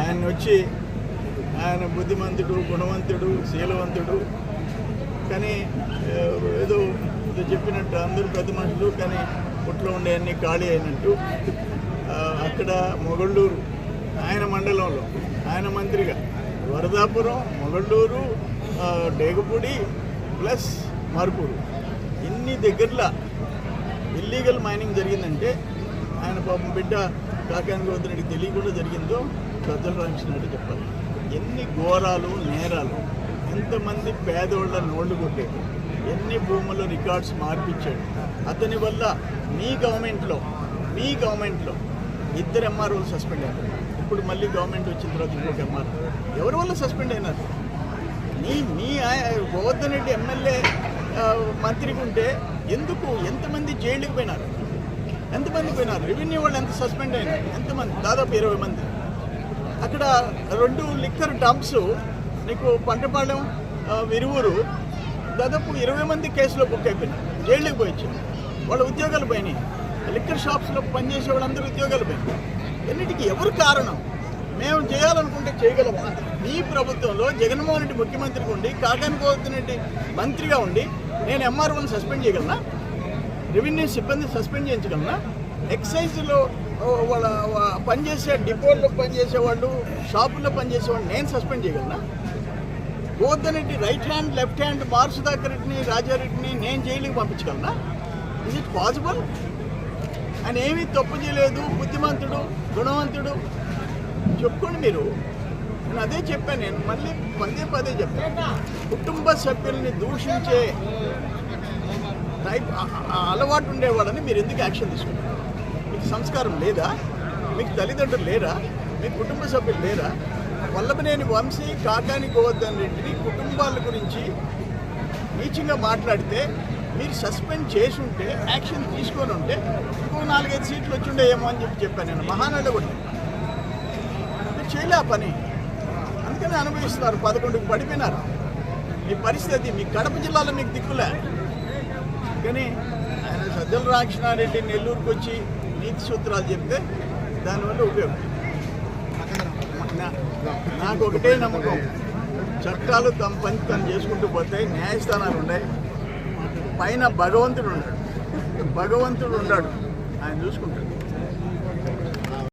ఆయన వచ్చి ఆయన బుద్ధిమంతుడు గుణవంతుడు శీలవంతుడు. కానీ ఏదో చెప్పినట్టు అందరూ పెద్ద మనుషులు కానీ పుట్లో ఉండే అన్ని ఖాళీ అయినట్టు. అక్కడ మొగళ్ళూరు ఆయన మండలంలో ఆయన మంత్రిగా. వరదాపురం మొగళ్ళూరు డేగపూడి ప్లస్ మార్పూరు ఇన్ని దగ్గరలో ఇల్లీగల్ మైనింగ్ జరిగిందంటే ఆయన పాపం బిడ్డ కాకాని గోదరెడ్డికి తెలియకుండా జరిగిందో గద్దలు రామకృష్ణారెడ్డి చెప్పాలి. ఎన్ని ఘోరాలు నేరాలు ఎంతమంది పేదోళ్ళ నోళ్ళు కొట్టేది ఎన్ని భూముల రికార్డ్స్ మార్పించాడు అతని వల్ల మీ గవర్నమెంట్లో మీ గవర్నమెంట్లో ఇద్దరు ఎంఆర్ఓలు సస్పెండ్ అయ్యారు ఇప్పుడు మళ్ళీ గవర్నమెంట్ వచ్చిన తర్వాత ఇంకొక ఎంఆర్ఓ. ఎవరి వల్ల సస్పెండ్ అయినారు? మీ మీ గోవర్ధన్ రెడ్డి ఎమ్మెల్యే మంత్రికి ఉంటే ఎందుకు ఎంతమంది జైలుకి పోయినారు? ఎంతమంది పోయినారు? రెవెన్యూ వాళ్ళు ఎంత సస్పెండ్ అయినారు? ఎంతమంది? దాదాపు ఇరవై మంది. అక్కడ రెండు లిక్కర్ డంప్స్ నీకు పంటపాలెం విరువురు దాదాపు ఇరవై మంది కేసులో బుక్ అయిపోయినాయి. జైళ్ళకి పోయొచ్చు వాళ్ళ ఉద్యోగాలు పోయినాయి. లిక్కర్ షాప్స్లో పనిచేసే వాళ్ళందరూ ఉద్యోగాలు పోయినాయి. ఎన్నిటికీ ఎవరు కారణం? మేము చేయాలనుకుంటే చేయగలమా? మీ ప్రభుత్వంలో జగన్మోహన్ రెడ్డి ముఖ్యమంత్రిగా ఉండి కాకాని రెడ్డి మంత్రిగా ఉండి నేను ఎంఆర్ఓని సస్పెండ్ చేయగలనా? రెవెన్యూ సిబ్బంది సస్పెండ్ చేయించగలనా? ఎక్సైజ్లో వాళ్ళ పనిచేసే డిపోల్లో పనిచేసే వాళ్ళు షాపుల్లో పనిచేసే వాళ్ళు నేను సస్పెండ్ చేయగలనా? పోద్దనటి Reddy right hand left hand మారుసుదాకర్ రెడ్డిని రాజారెడ్డిని నేను జైలుకి పంపించగలనా? ఇస్ ఇట్ పాసిబుల్ ఆయన ఏమీ తప్పు చేయలేదు బుద్ధిమంతుడు గుణవంతుడు. చెప్పుకోండి మీరు. నేను అదే చెప్పాను నేను మళ్ళీ పదే పదే చెప్పాను కుటుంబ సభ్యుల్ని దూషించే టైప్ అలవాటు ఉండేవాళ్ళని మీరు ఎందుకు యాక్షన్ తీసుకుంటారు మీకు సంస్కారం లేదా? మీకు తల్లిదండ్రులు లేరా? మీ కుటుంబ సభ్యులు లేరా? వల్లభనేని వంశీ కాకాని గోవర్ధన్ రెడ్డిని కుటుంబాల గురించి నీచంగా మాట్లాడితే మీరు సస్పెండ్ చేసి ఉంటే యాక్షన్ తీసుకొని ఉంటే ఇంకో నాలుగైదు సీట్లు వచ్చిండే ఏమో అని చెప్పి చెప్పాను నేను. మహానాడు కూడా మీరు చేయలే ఆ పని. అందుకని అనుభవిస్తున్నారు పదకొండుకు పడిపోయినారు. మీ పరిస్థితి మీ కడప జిల్లాలో మీకు దిక్కులే. కానీ ఆయన సజ్జల రామకృష్ణారెడ్డి నెల్లూరుకు వచ్చి నీతి సూత్రాలు చెప్తే దానివల్ల ఉపయోగం. నాకు ఒకటే నమ్మకం. చట్టాలు తమ పని తను చేసుకుంటూ పోతాయి న్యాయస్థానాలు ఉన్నాయి. పైన భగవంతుడు ఉన్నాడు. భగవంతుడు ఉన్నాడు. ఆయన చూసుకుంటాడు.